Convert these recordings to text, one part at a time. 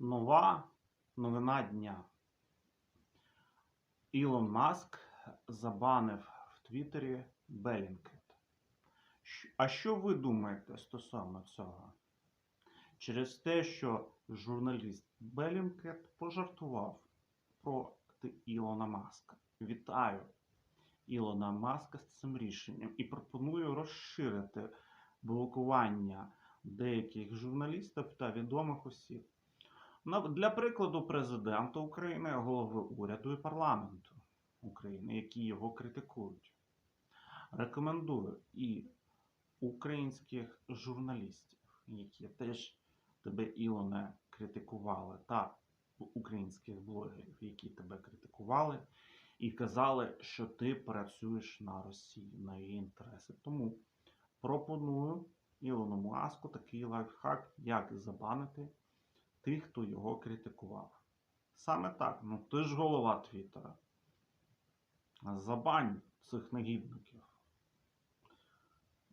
Нова новина дня. Ілон Маск забанив в Твіттері Белінкет. А що ви думаєте стосовно цього? Через те, що журналіст Белінкет пожартував про Ілона Маска. Вітаю Ілона Маска з цим рішенням і пропоную розширити блокування деяких журналістів та відомих осіб. Для прикладу, президента України, голови уряду і парламенту України, які його критикують. Рекомендую і українських журналістів, які теж тебе, Ілоне, критикували, та українських блогерів, які тебе критикували, і казали, що ти працюєш на Росії, на її інтереси. Тому пропоную Ілону Маску такий лайфхак, як забанити тих, хто його критикував. Саме так, ну ти ж голова Твіттера. Забань цих негідників.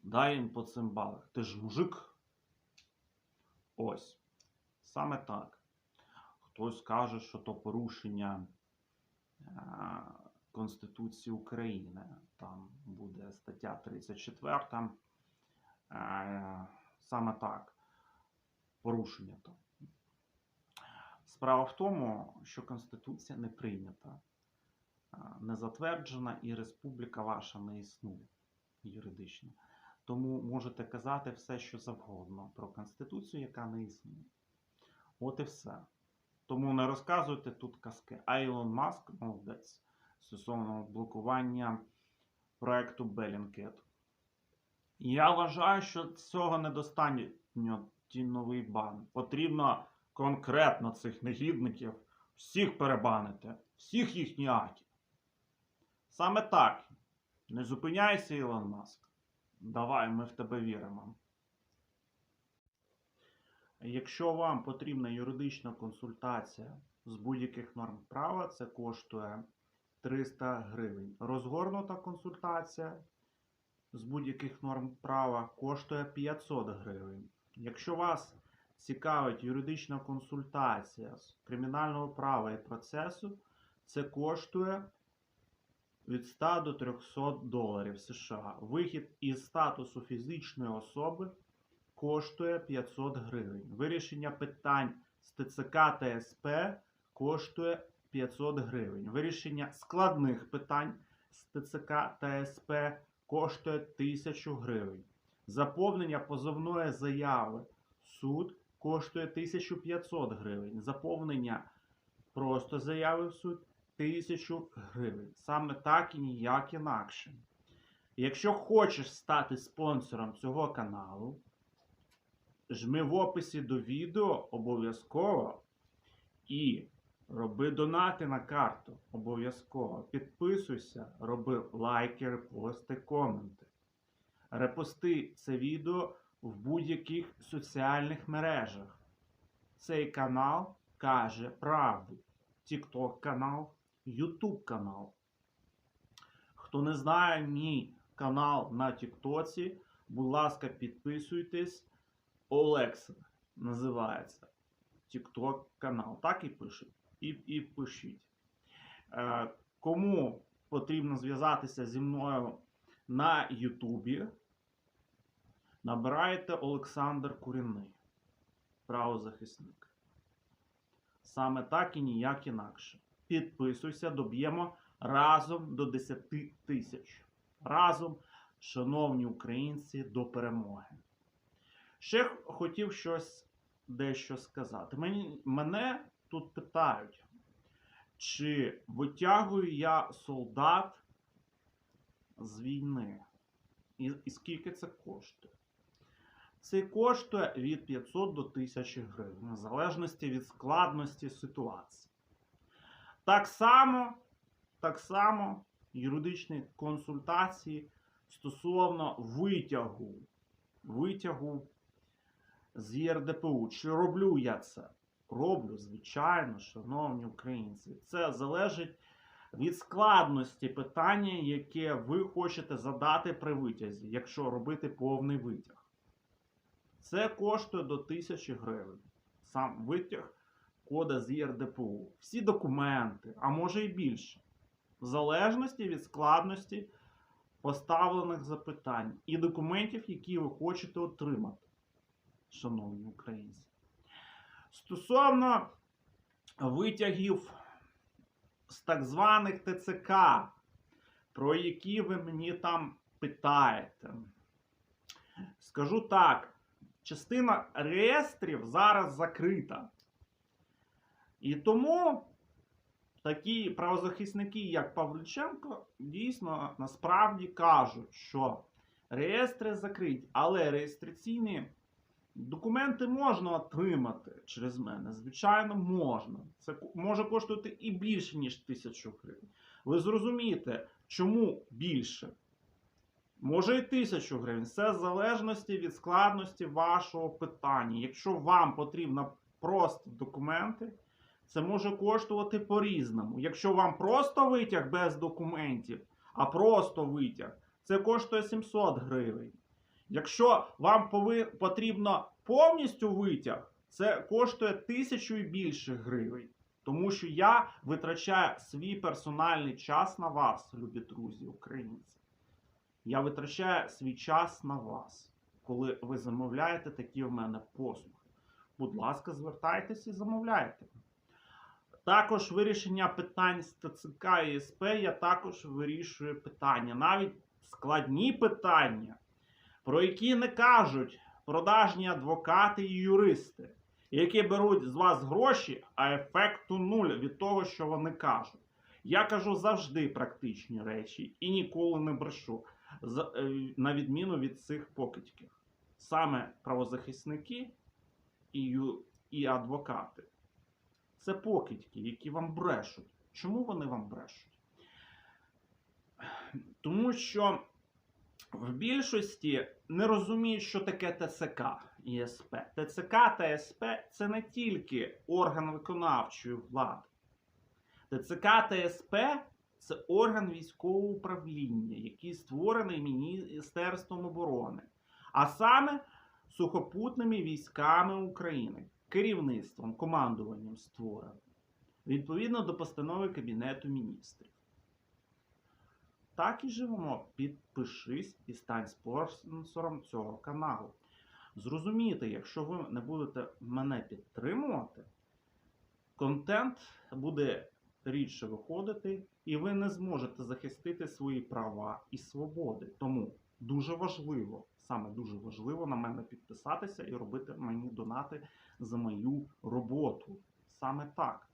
Дай їм по цим балах. Ти ж мужик. Ось. Саме так. Хтось каже, що то порушення е, Конституції України. Там буде стаття 34. Е, саме так. Порушення там. Справа в тому, що Конституція не прийнята, не затверджена, і республіка ваша не існує юридично. Тому можете казати все, що завгодно про Конституцію, яка не існує. От і все. Тому не розказуйте тут казки. А Ілон Маск молодець стосовно блокування проекту Bellingcat. Я вважаю, що цього недостатньо ті новий бан. Потрібно конкретно цих негідників всіх перебанити, всіх їхні аті. Саме так. Не зупиняйся, Ілон Маск. Давай, ми в тебе віримо. Якщо вам потрібна юридична консультація з будь-яких норм права, це коштує 300 гривень. Розгорнута консультація з будь-яких норм права коштує 500 гривень. Якщо вас цікавить юридична консультація з кримінального права і процесу, це коштує від 100 до 300 доларів США. Вихід із статусу фізичної особи коштує 500 гривень. Вирішення питань з ТЦК та СП коштує 500 гривень. Вирішення складних питань з ТЦК та СП коштує 1000 гривень. Заповнення позовної заяви суд коштує 1500 гривень. Заповнення просто заяви в суд 1000 гривень. Саме так і ніяк інакше. Якщо хочеш стати спонсором цього каналу, жми в описі до відео обов'язково і роби донати на карту обов'язково. Підписуйся, роби лайки, репости, коменти. Репости це відео в будь-яких соціальних мережах. Цей канал каже правду. TikTok канал, YouTube канал. Хто не знає мій канал на Тіктоці, будь ласка, підписуйтесь. Олекса називається TikTok канал. Так і пишуть. І, і пишіть. Е, кому потрібно зв'язатися зі мною на Ютубі, набираєте Олександр Курінний, правозахисник. Саме так і ніяк інакше. Підписуйся, доб'ємо разом до 10 тисяч. Разом, шановні українці, до перемоги. Ще хотів щось дещо сказати. Мені, мене тут питають, чи витягую я солдат з війни? І, і скільки це коштує? Це коштує від 500 до 1000 гривень, в залежності від складності ситуації. Так само, так само юридичні консультації стосовно витягу, витягу з ЄРДПУ. Чи роблю я це? Роблю, звичайно, шановні українці. Це залежить від складності питання, яке ви хочете задати при витязі, якщо робити повний витяг. Це коштує до 1000 гривень. Сам витяг кода з ЄРДПУ. Всі документи, а може і більше. В залежності від складності поставлених запитань і документів, які ви хочете отримати, шановні українці. Стосовно витягів з так званих ТЦК, про які ви мені там питаєте. Скажу так, частина реєстрів зараз закрита. І тому такі правозахисники, як Павлюченко, дійсно насправді кажуть, що реєстри закриті, але реєстраційні документи можна отримати через мене. Звичайно, можна. Це може коштувати і більше, ніж тисячу гривень. Ви зрозумієте, чому більше? Може і тисячу гривень. Все в залежності від складності вашого питання. Якщо вам потрібно просто документи, це може коштувати по-різному. Якщо вам просто витяг без документів, а просто витяг, це коштує 700 гривень. Якщо вам потрібно повністю витяг, це коштує тисячу і більше гривень. Тому що я витрачаю свій персональний час на вас, любі друзі, українці. Я витрачаю свій час на вас, коли ви замовляєте такі в мене послуги. Будь ласка, звертайтеся і замовляйте. Також вирішення питань з ТЦК і СП я також вирішую питання. Навіть складні питання, про які не кажуть продажні адвокати і юристи, які беруть з вас гроші, а ефекту нуль від того, що вони кажуть. Я кажу завжди практичні речі і ніколи не брешу, на відміну від цих покидьків. Саме правозахисники і, і адвокати. Це покидьки, які вам брешуть. Чому вони вам брешуть? Тому що в більшості не розуміють, що таке ТЦК і. ТЦК та СП це не тільки орган виконавчої влади. ТЦК та СП це орган військового управління, який створений Міністерством оборони, а саме сухопутними військами України, керівництвом, командуванням створений, відповідно до постанови Кабінету міністрів. Так і живемо. Підпишись і стань спонсором цього каналу. Зрозумійте, якщо ви не будете мене підтримувати, контент буде рідше виходити, і ви не зможете захистити свої права і свободи. Тому дуже важливо, саме дуже важливо на мене підписатися і робити мені донати за мою роботу. Саме так.